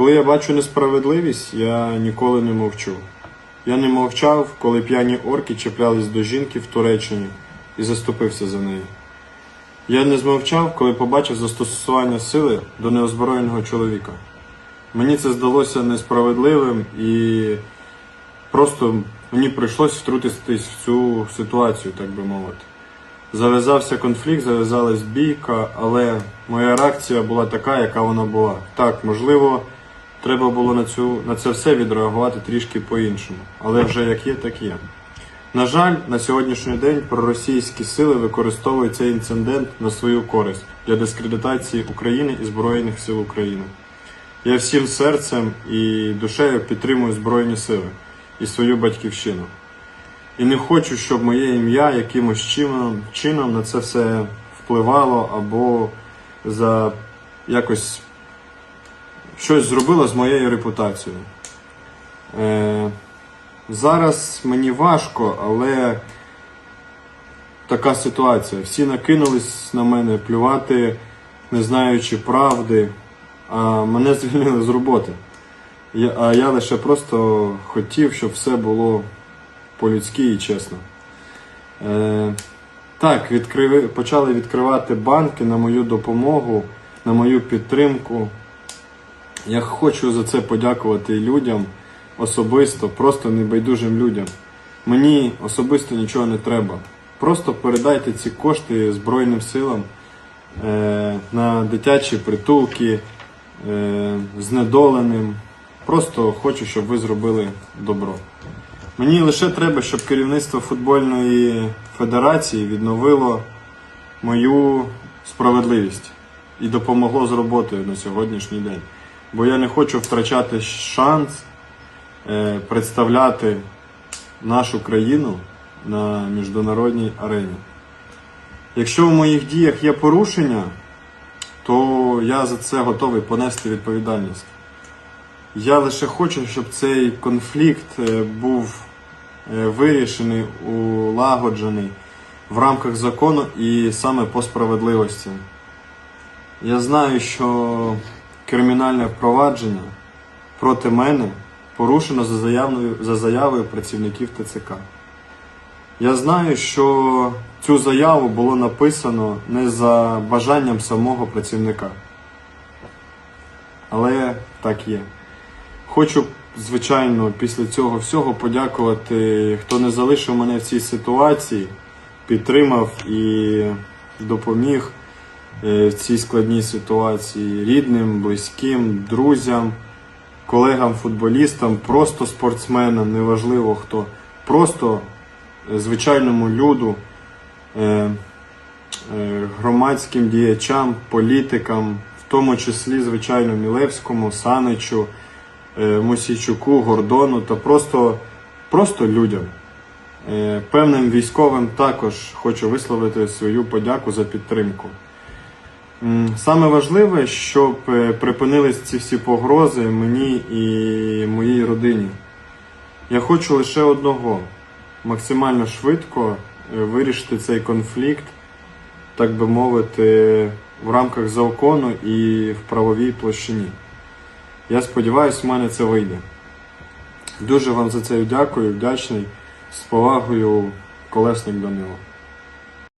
Коли я бачу несправедливість, я ніколи не мовчу. Я не мовчав, коли п'яні орки чіплялись до жінки в Туреччині і заступився за неї. Я не змовчав, коли побачив застосування сили до неозброєного чоловіка. Мені це здалося несправедливим і просто мені прийшлось втрутитись в цю ситуацію, так би мовити. Зав'язався конфлікт, зав'язалась бійка, але моя реакція була така, яка вона була. Так, можливо, треба було на, цю, на це все відреагувати трішки по-іншому. Але вже як є, так є. На жаль, на сьогоднішній день проросійські сили використовують цей інцидент на свою користь для дискредитації України і Збройних сил України. Я всім серцем і душею підтримую Збройні сили і свою батьківщину. І не хочу, щоб моє ім'я якимось чином, чином на це все впливало або за якось щось зробило з моєю репутацією. Е, зараз мені важко, але така ситуація. Всі накинулись на мене плювати, не знаючи правди, а мене звільнили з роботи. Я, а я лише просто хотів, щоб все було по-людськи і чесно. Е, так, відкриви, почали відкривати банки на мою допомогу, на мою підтримку. Я хочу за це подякувати людям особисто, просто небайдужим людям. Мені особисто нічого не треба. Просто передайте ці кошти Збройним силам е, на дитячі притулки, е, знедоленим. Просто хочу, щоб ви зробили добро. Мені лише треба, щоб керівництво футбольної федерації відновило мою справедливість і допомогло з роботою на сьогоднішній день. Бо я не хочу втрачати шанс е, представляти нашу країну на міжнародній арені. Якщо в моїх діях є порушення, то я за це готовий понести відповідальність. Я лише хочу, щоб цей конфлікт е, був е, вирішений, улагоджений в рамках закону і саме по справедливості. Я знаю, що кримінальне впровадження проти мене порушено за заявою, за заявою працівників ТЦК. Я знаю, що цю заяву було написано не за бажанням самого працівника. Але так є. Хочу, звичайно, після цього всього подякувати, хто не залишив мене в цій ситуації, підтримав і допоміг в цій складній ситуації рідним, близьким, друзям, колегам, футболістам, просто спортсменам, неважливо хто, просто е, звичайному люду, е, е, громадським діячам, політикам, в тому числі, звичайно, Мілевському, Саничу. Е, Мосійчуку, Гордону та просто, просто людям. Е, Певним військовим також хочу висловити свою подяку за підтримку. Саме важливе, щоб е, припинились ці всі погрози мені і моїй родині. Я хочу лише одного максимально швидко е, вирішити цей конфлікт, так би мовити, в рамках закону і в правовій площині. Я сподіваюся, в мене це вийде. Дуже вам за це дякую, вдячний. З повагою, колесник Данило.